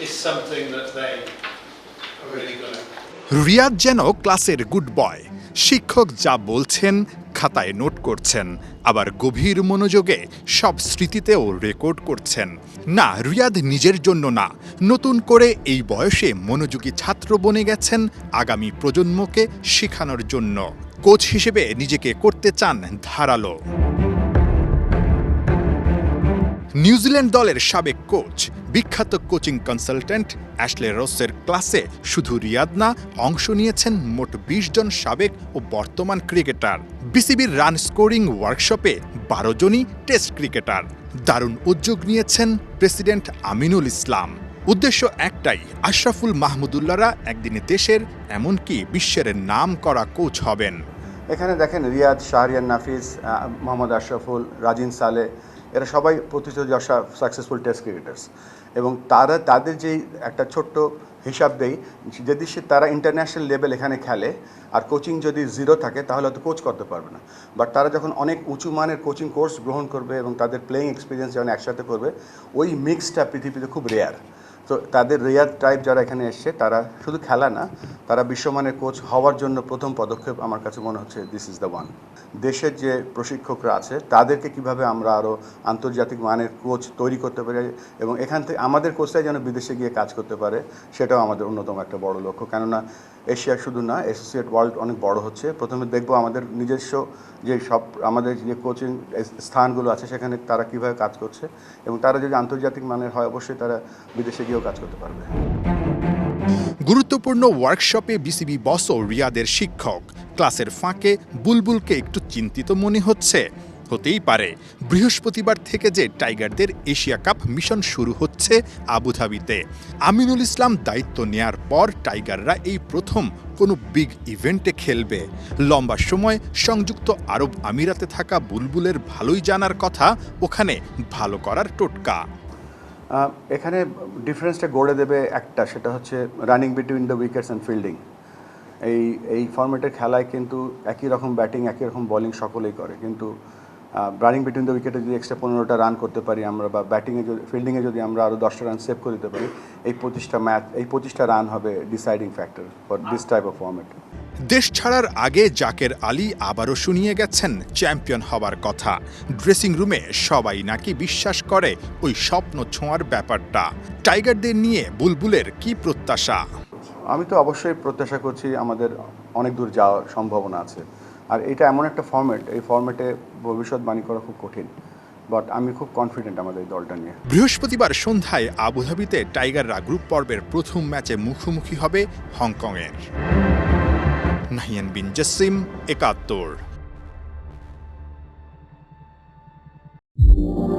is something that they are really going to Riyad যেন ক্লাসের good boy. শিক্ষক যা বলছেন, খাতায় নোট করছেন, আবার গভীর মনোযোগে সব স্মৃতিতেও রেকর্ড করছেন। না, রিয়াদ নিজের জন্য না। নতুন করে এই বয়সে মনোযোগী ছাত্র বনে গেছেন আগামী প্রজন্মকে শেখানোর জন্য। কোচ হিসেবে নিজেকে করতে চান ধারালো। নিউজিল্যান্ড দলের সাবেক কোচ বিখ্যাত কোচিং কনসালট্যান্ট অ্যাশলে রসের ক্লাসে শুধু রিয়াদ না অংশ নিয়েছেন মোট বিশ জন সাবেক ও বর্তমান ক্রিকেটার। বিসিবির রান স্কোরিং ওয়ার্কশপে বারো জনই টেস্ট ক্রিকেটার। দারুণ উদ্যোগ নিয়েছেন প্রেসিডেন্ট আমিনুল ইসলাম। উদ্দেশ্য একটাই, আশরাফুল মাহমুদুল্লাহরা একদিনে দেশের, এমনকি বিশ্বের নাম করা কোচ হবেন। এখানে দেখেন রিয়াদ শাহরিয়ান নাফিস মোহাম্মদ আশরাফুল, রাজিন সালে এরা সবাই প্রতিষ্ঠিত যশা সাকসেসফুল টেস্ট ক্রিকেটার্স এবং তারা, তাদের যেই একটা ছোট্ট হিসাব দেই, যদি সে, তারা ইন্টারন্যাশনাল লেভেল এখানে খেলে, আর কোচিং যদি জিরো থাকে, তাহলে হয়তো কোচ করতে পারবে না। বাট তারা যখন অনেক উঁচু মানের কোচিং কোর্স গ্রহণ করবে এবং তাদের প্লেয়িং এক্সপিরিয়েন্স যখন একসাথে করবে, ওই মিক্সটা পৃথিবীতে খুব রেয়ার তো তাদের রিয়াদ টাইপ যারা এখানে এসছে, তারা শুধু খেলা না, তারা বিশ্বমানের কোচ হওয়ার জন্য প্রথম পদক্ষেপ আমার কাছে মনে হচ্ছে দিস ইজ দ্য ওয়ান দেশের যে প্রশিক্ষকরা আছে, তাদেরকে কীভাবে আমরা আরও আন্তর্জাতিক মানের কোচ তৈরি করতে পারি এবং এখান থেকে আমাদের কোচরাই যেন বিদেশে গিয়ে কাজ করতে পারে, সেটাও আমাদের অন্যতম একটা বড় লক্ষ্য। কেননা এশিয়া শুধু না অ্যাসোসিয়েট ওয়ার্ল্ড অনেক বড় হচ্ছে। প্রথমে দেখব আমাদের নিজস্ব যে সব, আমাদের যে কোচিং স্থানগুলো আছে, সেখানে তারা কীভাবে কাজ করছে এবং তারা যদি আন্তর্জাতিক মানের হয়, অবশ্যই তারা বিদেশে গিয়েও কাজ করতে পারবে। গুরুত্বপূর্ণ ওয়ার্কশপে বিসিবি বসও রিয়াদের শিক্ষক। ক্লাসের ফাঁকে বুলবুলকে একটু চিন্তিত মনে হচ্ছে। হতেই পারে, বৃহস্পতিবার থেকে যে টাইগারদের এশিয়া কাপ মিশন শুরু হচ্ছে আবুধাবিতে। আমিনুল ইসলাম দায়িত্ব নেয়ার পর টাইগাররা এই প্রথম কোনো বিগ ইভেন্টে খেলবে। লম্বা সময় সংযুক্ত আরব আমিরাতে থাকা বুলবুলের ভালোই জানার কথা, ওখানে ভালো করার টোটকা। এখানে ডিফারেন্সটা গড়ে দেবে একটা, সেটা হচ্ছে running between the wickets and fielding এই এই ফর্মেটের খেলায় কিন্তু একই রকম ব্যাটিং একই রকম বোলিং সকলেই করে। কিন্তু রানিং বিটুইন দ্য উইকেটে যদি এক্সট্রা পনেরোটা রান করতে পারি আমরা, বা ব্যাটিংয়ে যদি ফিল্ডিংয়ে যদি আমরা আরও দশটা রান সেভ করে দিতে পারি, এই পঁচিশটা ম্যাচ এই পঁচিশটা রান হবে deciding factor for this type of format দেশ ছাড়ার আগে জাকের আলী আবারও শুনিয়ে গেছেন চ্যাম্পিয়ন হবার কথা। ড্রেসিং রুমে সবাই নাকি বিশ্বাস করে ওই স্বপ্ন ছোঁয়ার ব্যাপারটা। টাইগারদের নিয়ে বুলবুলের কি প্রত্যাশা? আমি তো অবশ্যই প্রত্যাশা করছি আমাদের অনেক দূর যাওয়ার সম্ভাবনা আছে। আর এটা এমন একটা ফর্মেট এই ফর্মেটে ভবিষ্যৎবাণী করা খুব কঠিন। বাট আমি খুব কনফিডেন্ট আমাদের এই দলটা নিয়ে। বৃহস্পতিবার সন্ধ্যায় আবুধাবিতে টাইগাররা গ্রুপ পর্বের প্রথম ম্যাচে মুখোমুখি হবে হংকংয়ের। Nahyan bin Jasim Ekatur. Thank you.